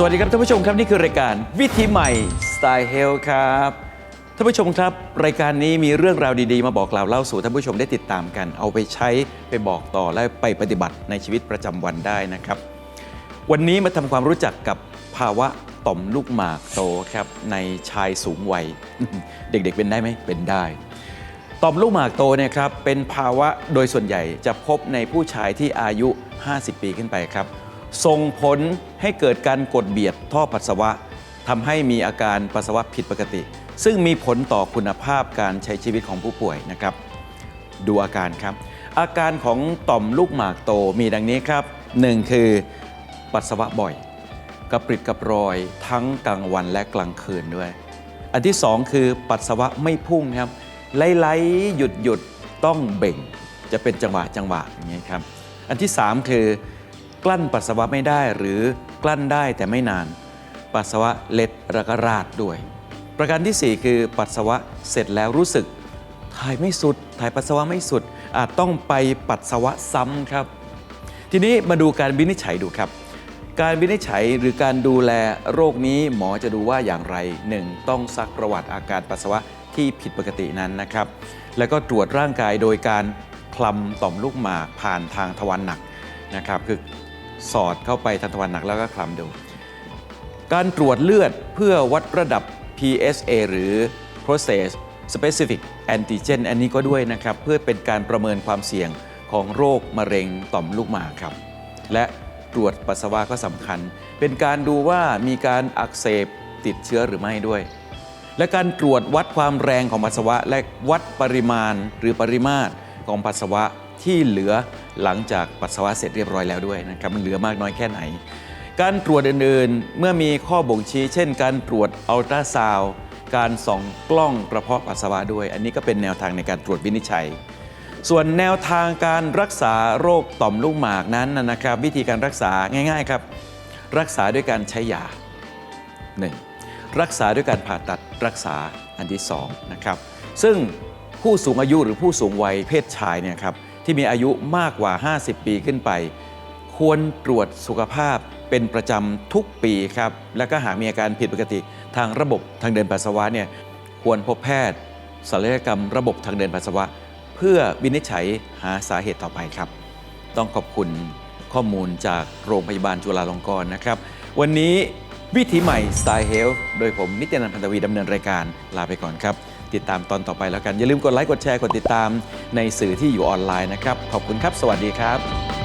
สวัสดีครับท่านผู้ชมครับนี่คือรายการวิธีใหม่สไตล์เฮลครับท่านผู้ชมครับ รายการนี้มีเรื่องราวดีๆ มาบอกกล่าวเล่าสู่ท่านผู้ชมได้ติดตามกัน เอาไปใช้ไปบอกต่อและไปปฏิบัติในชีวิตประจำวันได้นะครับ วันนี้มาทำความรู้จักกับภาวะต่อมลูกหมากโตครับในชายสูงวัย เด็กๆเป็นได้ไหมเป็นได้ต่อมลูกหมากโตเนี่ยครับเป็นภาวะโดยส่วนใหญ่จะพบในผู้ชายที่อายุ 50 ปีขึ้นไปครับ ส่งผลให้เกิดการกดเบียดท่อปัสสาวะทำให้มีอาการปัสสาวะผิดปกติ ซึ่งมีผลต่อคุณภาพการใช้ชีวิตของผู้ป่วยนะครับ ดูอาการครับ อาการของต่อมลูกหมากโตมีดังนี้ครับ 1 คือปัสสาวะบ่อย กระปริดกระปรอยทั้งกลางวันและกลางคืนด้วย อันที่ 2 คือปัสสาวะไม่พุ่งครับไหลๆหยุดหยุดๆต้องเบ่ง จะเป็นจังหวะจังหวะอย่างนี้ครับ อันที่ 3 คือ กลั้นปัสสาวะไม่ได้หรือกลั้นได้แต่ไม่นาน ปัสสาวะเล็ดแล้วก็ราดด้วย ประการทีสี่ 4 คือปัสสาวะเสร็จแล้วรู้สึก ถ่ายไม่สุด ถ่ายปัสสาวะไม่สุด อาจต้องไปปัสสาวะซ้ำครับ ทีนี้มาดูการวินิจฉัยดูครับ การวินิจฉัยหรือการดูแลโรคนี้หมอจะดูว่าอย่างไร 1. ต้องซักประวัติอาการปัสสาวะที่ผิดปกตินั้นนะครับ แล้วก็ตรวจร่างกายโดยการคลำต่อมลูกหมากผ่านทางทวารหนักนะครับ คือ สอดเข้าไปทางทวารหนักแล้วก็คลำดู การตรวจเลือดเพื่อวัดระดับ PSA หรือ Process Specific Antigen อันนี้ก็ด้วยนะครับ เพื่อเป็นการประเมินความเสี่ยงของโรคมะเร็งต่อมลูกหมากครับ และตรวจปัสสาวะก็สำคัญ เป็นการดูว่ามีการอักเสบติดเชื้อหรือไม่ด้วย และการตรวจวัดความแรงของปัสสาวะและวัดปริมาณหรือปริมาตร ของปัสสาวะที่เหลือหลังจากปัสสาวะเสร็จเรียบร้อยแล้วด้วยนะครับมันเหลือมากน้อยแค่ไหน การตรวจอื่นๆ เมื่อมีข้อบ่งชี้ เช่น การตรวจอัลตราซาวด์การส่องกล้องกระเพาะปัสสาวะด้วย อันนี้ก็เป็นแนวทางในการตรวจวินิจฉัย ส่วนแนวทางการรักษาโรคต่อมลูกหมากนั้นนะครับ วิธีการรักษาง่าย ๆครับ รักษาด้วยการใช้ยา 1. รักษาด้วยการผ่าตัดรักษาอันที่2นะครับซึ่ง ผู้สูงอายุหรือผู้สูงวัยเพศชายเนี่ยครับที่มีอายุมากกว่า 50 ปีขึ้นไป ควรตรวจสุขภาพเป็นประจำทุกปีครับแล้วก็หากมีอาการผิดปกติทางระบบทางเดินปัสสาวะเนี่ยควรพบแพทย์ศัลยกรรมระบบทางเดินปัสสาวะ เพื่อวินิจฉัยหาสาเหตุต่อไปครับ ต้องขอบคุณข้อมูลจากโรงพยาบาลจุฬาลงกรณ์นะครับ วันนี้วิถีใหม่ Style Health โดยผมนิตยานันท์พันธวีดำเนินรายการลาไปก่อนครับ ติดตามตอนต่อไปแล้วกัน อย่าลืมกดไลค์กดแชร์กดติดตามในสื่อที่อยู่ออนไลน์นะครับ ขอบคุณครับ สวัสดีครับ